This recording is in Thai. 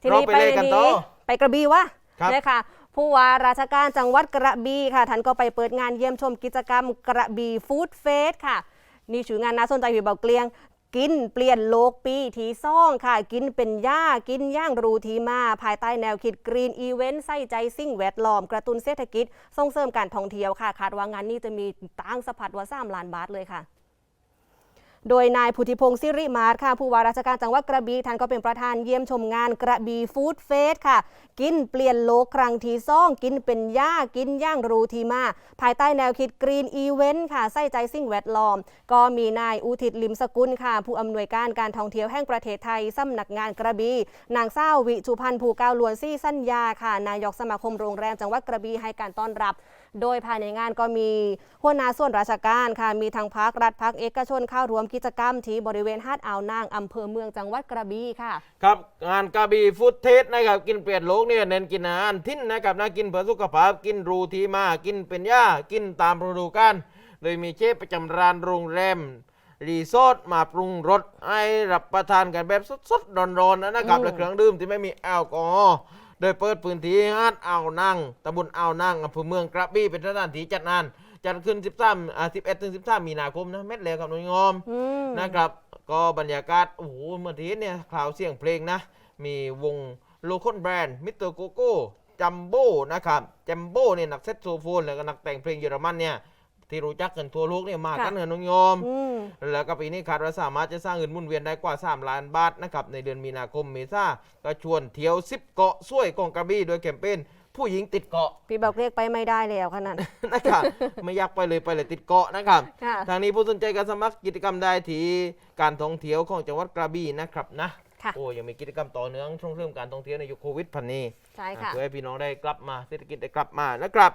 ทีเรานี้ไปไปเลขกันต่อไปกระบี่วะครับนะคะผู้ว่าราชการจังหวัดกระบี่ค่ะท่านก็ไปเปิดงานเยี่ยมชมกิจกรรมกระบี่ฟู้ดเฟสค่ะ นี่ชื่องานน่าสนใจอยู่เบาเกลียง กินเปลี่ยนโลกปีทีซ่องค่ะ กินเป็นย่ากินย่างรูทีมา ภายใต้แนวคิดกรีนอีเวนต์ใส่ใจสิ่งแวดล้อม กระตุ้นเศรษฐกิจ ส่งเสริมการท่องเที่ยวค่ะ คาดว่างานนี้จะมีตังค์สะพัดว่า3ล้านบาทเลยค่ะ โดยนายพุทธิพงศ์สิริมาศค่ะผู้ว่าราชการจังหวัดกระบี่ท่านก็เป็นประธานเยี่ยมชมงานกระบี่ฟู้ดเฟสค่ะ กินเปลี่ยนโลกครั้งที่ซ่อง กินเป็นย่ากินย่างรูทีมา ภายใต้แนวคิดกรีนอีเวนต์ค่ะใส่ใจสิ่งแวดล้อม ก็มีนายอุทิศลิมสกุลค่ะ ผู้อำนวยการการท่องเที่ยวแห่งประเทศไทยสำนักงานกระบี่นางเศร้าวิชุพันธ์ภูเก้าลวนซี่สัญญาค่ะ นายกสมาคมโรงแรมจังหวัดกระบี่ให้การต้อนรับ โดยภายในงานก็มีหัวหน้าส่วนราชการค่ะ มีทางพักรัฐพักเอกชนเข้าร่วมกิจกรรมที่บริเวณหาดอ่าวนางอำเภอเมืองจังหวัดกระบี่ค่ะ ครับงานกระบี่ฟู้ดเทสนะครับกินเปลี่ยนโลกเนี่ยเน้นกินอาหารทิ้นนะครับนะกินเพื่อสุขภาพกินรูทีมากินเป็นย่ากินตามฤดูกาลโดยมีเชฟประจำร้านโรงแรมรีสอร์ทมาปรุงรสให้รับประทานกันแบบสดๆร้อนๆนะครับและเครื่องดื่มที่ไม่มีแอลกอฮอล์ โดยเปิดพื้นที่หาดอ่าวนั่งตำบลอ่าวนั่งอำเภอเมืองกระบี่เป็นสถานที่จัดงาน จัดขึ้น 13อ่า11ถึง13 มีนาคมนะเม็ดแล้วครับน้องงอมอืม นะครับ ก็บรรยากาศ โอ้โหเมื่อทีเนี่ยข่าวเสียงเพลงนะ มีวงโลคอนแบรนด์มิสเตอร์โกโก้จัมโบ้นะครับจัมโบ้เนี่ยนักเซตโซโฟน แล้วก็นักแต่งเพลงเยอรมันเนี่ย ที่รู้จักกันทั่วโลกเนี่ยมากันค่ะเงินน้องโยม อืม แล้วก็ปีนี้คาดว่าสามารถจะสร้างเงินหมุนเวียนได้กว่า 3 ล้านบาทนะครับในเดือนมีนาคมเมษาก็ชวนเที่ยว 10 เกาะสวยกองกระบี่โดยแคมเปญผู้หญิงติดเกาะ พี่บอกเรียกไปไม่ได้แล้วขนาดนั้นนะครับไม่อยากไปเลยไปเลยติดเกาะนะครับ ค่ะ ทางนี้ผู้สนใจการสมัครกิจกรรมได้ที่การท่องเที่ยวของจังหวัดกระบี่นะครับนะค่ะโอ้ยังมีกิจกรรมต่อเนื่องส่งเสริมการท่องเที่ยวในยุคโควิดพันนี้ใช่ค่ะ เพื่อให้พี่น้องได้กลับมาเศรษฐกิจได้กลับมานะครับ